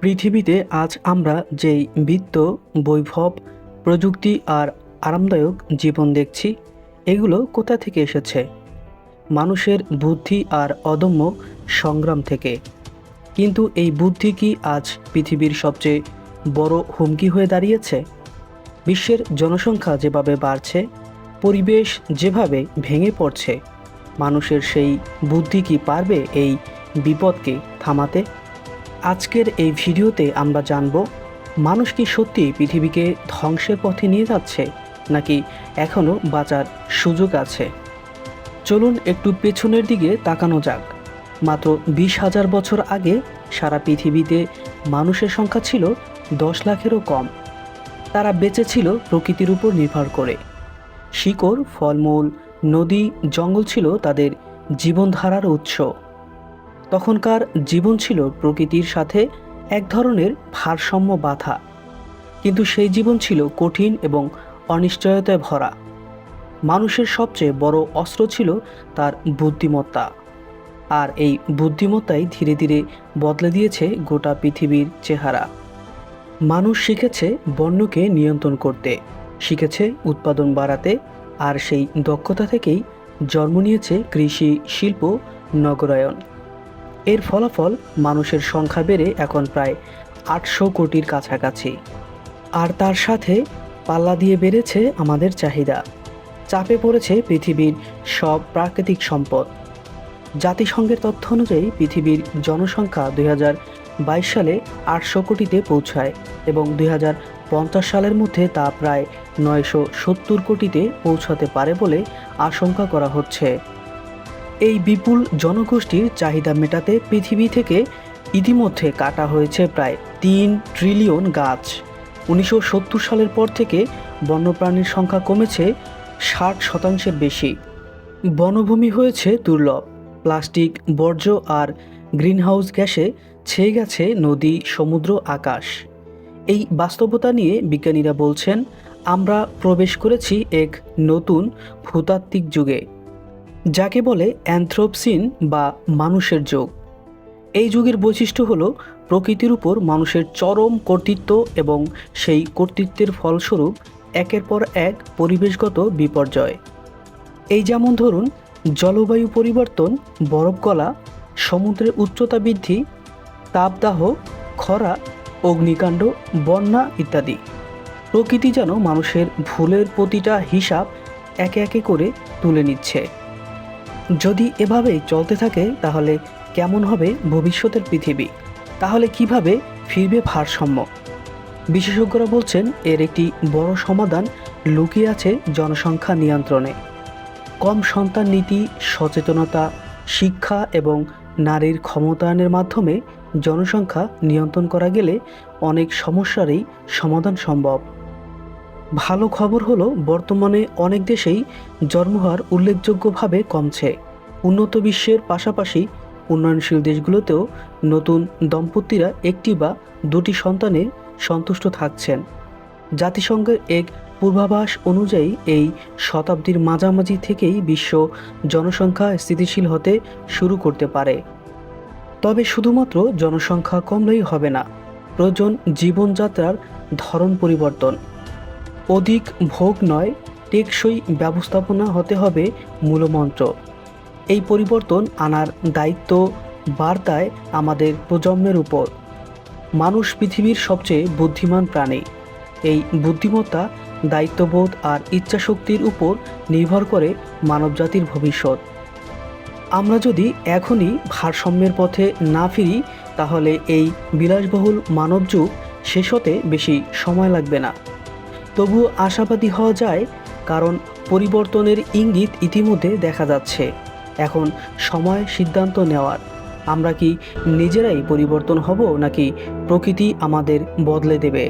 পৃথিবীতে আজ আমরা যেই বিত্ত, বৈভব, প্রযুক্তি আর আরামদায়ক জীবন দেখছি, এগুলো কোথা থেকে এসেছে? মানুষের বুদ্ধি আর অদম্য সংগ্রাম থেকে। কিন্তু এই বুদ্ধি কি আজ পৃথিবীর সবচেয়ে বড় হুমকি হয়ে দাঁড়িয়েছে? বিশ্বের জনসংখ্যা যেভাবে বাড়ছে, পরিবেশ যেভাবে ভেঙে পড়ছে, মানুষের সেই বুদ্ধি কি পারবে এই বিপদকে থামাতে? আজকের এই ভিডিওতে আমরা জানব, মানুষ কি সত্যি পৃথিবীকে ধ্বংসের পথে নিয়ে যাচ্ছে, নাকি এখনও বাঁচার সুযোগ আছে? চলুন একটু পেছনের দিকে তাকানো যাক। মাত্র বিশ হাজার বছর আগে সারা পৃথিবীতে মানুষের সংখ্যা ছিল দশ লাখেরও কম। তারা বেঁচে ছিল প্রকৃতির উপর নির্ভর করে। শিকড়, ফলমূল, নদী, জঙ্গল ছিল তাদের জীবনধারার উৎস। তখনকার জীবন ছিল প্রকৃতির সাথে এক ধরনের ভারসাম্য বাধা। কিন্তু সেই জীবন ছিল কঠিন এবং অনিশ্চয়তায় ভরা। মানুষের সবচেয়ে বড় অস্ত্র ছিল তার বুদ্ধিমত্তা। আর এই বুদ্ধিমত্তাই ধীরে ধীরে বদলে দিয়েছে গোটা পৃথিবীর চেহারা। মানুষ শিখেছে বন্যকে নিয়ন্ত্রণ করতে, শিখেছে উৎপাদন বাড়াতে, আর সেই দক্ষতা থেকেই জন্ম নিয়েছে কৃষি, শিল্প, নগরায়ন। এর ফলাফল মানুষের সংখ্যা বেড়ে এখন প্রায় আটশো কোটির কাছাকাছি। আর তার সাথে পাল্লা দিয়ে বেড়েছে আমাদের চাহিদা। চাপে পড়েছে পৃথিবীর সব প্রাকৃতিক সম্পদ। জাতিসংঘের তথ্য অনুযায়ী পৃথিবীর জনসংখ্যা দুই হাজার বাইশ সালে আটশো কোটিতে পৌঁছায় এবং দুই হাজার পঞ্চাশ সালের মধ্যে তা প্রায় নয়শো সত্তর কোটিতে পৌঁছাতে পারে বলে আশঙ্কা করা হচ্ছে। এই বিপুল জনগোষ্ঠীর চাহিদা মেটাতে পৃথিবী থেকে ইতিমধ্যে কাটা হয়েছে প্রায় তিন ট্রিলিয়ন গাছ। উনিশশো সত্তর সালের পর থেকে বন্যপ্রাণীর সংখ্যা কমেছে ষাট শতাংশের বেশি। বনভূমি হয়েছে দুর্লভ। প্লাস্টিক, বর্জ্য আর গ্রিনহাউস গ্যাসে ছেয়ে গেছে নদী, সমুদ্র, আকাশ। এই বাস্তবতা নিয়ে বিজ্ঞানীরা বলছেন, আমরা প্রবেশ করেছি এক নতুন ভূতাত্ত্বিক যুগে। যাকে বলে অ্যান্থ্রোপসিন বা মানুষের যুগ। এই যুগের বৈশিষ্ট্য হল প্রকৃতির উপর মানুষের চরম কর্তৃত্ব এবং সেই কর্তৃত্বের ফলস্বরূপ একের পর এক পরিবেশগত বিপর্যয়। এই যেমন ধরুন, জলবায়ু পরিবর্তন, বরফ গলা, সমুদ্রের উচ্চতা বৃদ্ধি, তাপদাহ, খরা, অগ্নিকাণ্ড, বন্যা ইত্যাদি। প্রকৃতি যেন মানুষের ভুলের প্রতিটা হিসাব একে একে করে তুলে নিচ্ছে। যদি এভাবেই চলতে থাকে, তাহলে কেমন হবে ভবিষ্যতের পৃথিবী? তাহলে কীভাবে ফিরবে ভারসাম্য? বিশেষজ্ঞরা বলছেন, এর একটি বড় সমাধান লুকিয়ে আছে জনসংখ্যা নিয়ন্ত্রণে। কম সন্তান নীতি, সচেতনতা, শিক্ষা এবং নারীর ক্ষমতায়নের মাধ্যমে জনসংখ্যা নিয়ন্ত্রণ করা গেলে অনেক সমস্যারই সমাধান সম্ভব। ভালো খবর হলো, বর্তমানে অনেক দেশেই জন্মহার উল্লেখযোগ্যভাবে কমছে। উন্নত বিশ্বের পাশাপাশি উন্নয়নশীল দেশগুলোতেও নতুন দম্পতিরা একটি বা দুটি সন্তানে সন্তুষ্ট থাকছেন। জাতিসংঘের এক পূর্বাভাস অনুযায়ী এই শতাব্দীর মাঝামাঝি থেকেই বিশ্ব জনসংখ্যা স্থিতিশীল হতে শুরু করতে পারে। তবে শুধুমাত্র জনসংখ্যা কমলেই হবে না প্রয়োজন জীবনযাত্রার ধরন পরিবর্তন। অধিক ভোগ নয়, টেকসই ব্যবস্থাপনা হতে হবে মূলমন্ত্র। এই পরিবর্তন আনার দায়িত্ব বার্তায় আমাদের প্রজন্মের উপর। মানুষ পৃথিবীর সবচেয়ে বুদ্ধিমান প্রাণী। এই বুদ্ধিমত্তা, দায়িত্ববোধ আর ইচ্ছাশক্তির উপর নির্ভর করে মানবজাতির ভবিষ্যৎ। আমরা যদি এখনই ভারসাম্যের পথে না ফিরি, তাহলে এই বিলাসবহুল মানবযুগ শেষ হতে বেশি সময় লাগবে না। তবু আশাবাদী হওয়া যায়, কারণ পরিবর্তনের ইঙ্গিত ইতিমধ্যে দেখা যাচ্ছে। এখন সময় সিদ্ধান্ত নেওয়ার। আমরা কি নিজেরাই পরিবর্তন হব নাকি প্রকৃতি আমাদের বদলে দেবে?